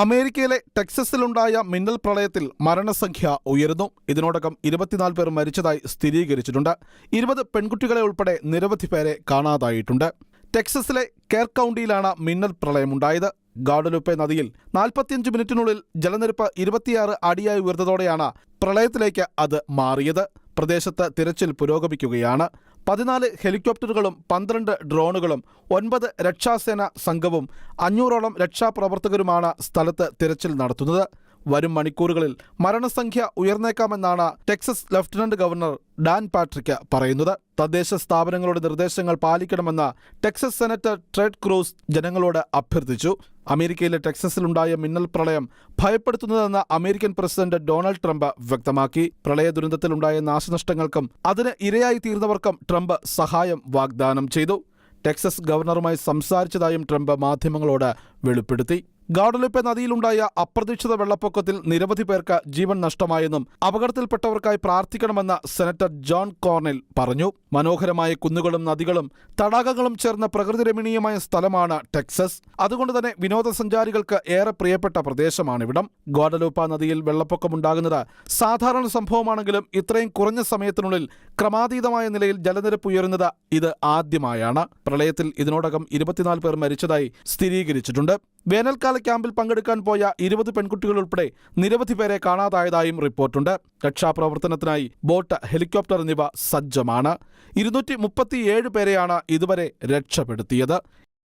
അമേരിക്കയിലെ ടെക്സസിലുണ്ടായ മിന്നൽ പ്രളയത്തിൽ മരണസംഖ്യ ഉയരുന്നു. ഇതിനോടകം ഇരുപത്തിനാല് പേർ മരിച്ചതായി സ്ഥിരീകരിച്ചിട്ടുണ്ട്. ഇരുപത് പെൺകുട്ടികളെ ഉൾപ്പെടെ നിരവധി പേരെ കാണാതായിട്ടുണ്ട്. ടെക്സസിലെ കെയർ കൗണ്ടിയിലാണ് മിന്നൽ പ്രളയമുണ്ടായത്. ഗാഡലുപ്പെ നദിയിൽ നാൽപ്പത്തിയഞ്ച് മിനിറ്റിനുള്ളിൽ ജലനിരപ്പ് ഇരുപത്തിയാറ് അടിയായി ഉയർന്നതോടെയാണ് പ്രളയത്തിലേക്ക് അത് മാറിയത്. പ്രദേശത്ത് തിരച്ചിൽ പുരോഗമിക്കുകയാണ്. പതിനാല് ഹെലികോപ്റ്ററുകളും പന്ത്രണ്ട് ഡ്രോണുകളും ഒൻപത് രക്ഷാസേന സംഘവും അഞ്ഞൂറോളം രക്ഷാപ്രവർത്തകരുമാണ് സ്ഥലത്ത് തിരച്ചിൽ നടത്തുന്നത്. വരും മണിക്കൂറുകളിൽ മരണസംഖ്യ ഉയർന്നേക്കാമെന്നാണ് Texas lieutenant governor Dan Patrick പറയുന്നത്. തദ്ദേശ സ്ഥാപനങ്ങളുടെ നിർദ്ദേശങ്ങൾ പാലിക്കണമെന്ന് ടെക്സസ് സെനറ്റർ ട്രെഡ് ക്രൂസ് ജനങ്ങളോട് അഭ്യർത്ഥിച്ചു. അമേരിക്കയിലെ ടെക്സസിലുണ്ടായ മിന്നൽ പ്രളയം ഭയപ്പെടുത്തുന്നതെന്ന് അമേരിക്കൻ പ്രസിഡന്റ് ഡൊണാൾഡ് ട്രംപ് വ്യക്തമാക്കി. പ്രളയ ദുരന്തത്തിലുണ്ടായ നാശനഷ്ടങ്ങൾക്കും അതിന് ഇരയായി തീർന്നവർക്കും ട്രംപ് സഹായം വാഗ്ദാനം ചെയ്തു. ടെക്സസ് ഗവർണറുമായി സംസാരിച്ചതായും ട്രംപ് മാധ്യമങ്ങളോട് വെളിപ്പെടുത്തി. ഗാഡലുപ്പെ നദിയിലുണ്ടായ അപ്രതീക്ഷിത വെള്ളപ്പൊക്കത്തിൽ നിരവധി പേർക്ക് ജീവൻ നഷ്ടമായെന്നും അപകടത്തിൽപ്പെട്ടവർക്കായി പ്രാർത്ഥിക്കണമെന്ന് സെനറ്റർ ജോൺ കോർണിൽ പറഞ്ഞു. മനോഹരമായ കുന്നുകളും നദികളും തടാകങ്ങളും ചേർന്ന പ്രകൃതിരമണീയമായ സ്ഥലമാണ് ടെക്സസ്. അതുകൊണ്ട് തന്നെ വിനോദസഞ്ചാരികൾക്ക് ഏറെ പ്രിയപ്പെട്ട പ്രദേശമാണിവിടം. ഗോഡലൂപ്പ നദിയിൽ വെള്ളപ്പൊക്കമുണ്ടാകുന്നത് സാധാരണ സംഭവമാണെങ്കിലും ഇത്രയും കുറഞ്ഞ സമയത്തിനുള്ളിൽ ക്രമാതീതമായ നിലയിൽ ജലനിരപ്പ് ഉയരുന്നത് ഇത് ആദ്യമായാണ്. പ്രളയത്തിൽ ഇതിനോടകം ഇരുപത്തിനാല് പേർ മരിച്ചതായി സ്ഥിരീകരിച്ചിട്ടുണ്ട്. വേനൽക്കാല ക്യാമ്പിൽ പങ്കെടുക്കാൻ പോയ ഇരുപത് പെൺകുട്ടികൾ ഉൾപ്പെടെ നിരവധി പേരെ കാണാതായതായും റിപ്പോർട്ടുണ്ട്. രക്ഷാപ്രവർത്തനത്തിനായി ബോട്ട് ഹെലികോപ്റ്റർ എന്നിവ സജ്ജമാണ്. ഇരുന്നൂറ്റി മുപ്പത്തിയേഴ് പേരെയാണ് ഇതുവരെ രക്ഷപ്പെടുത്തിയത്.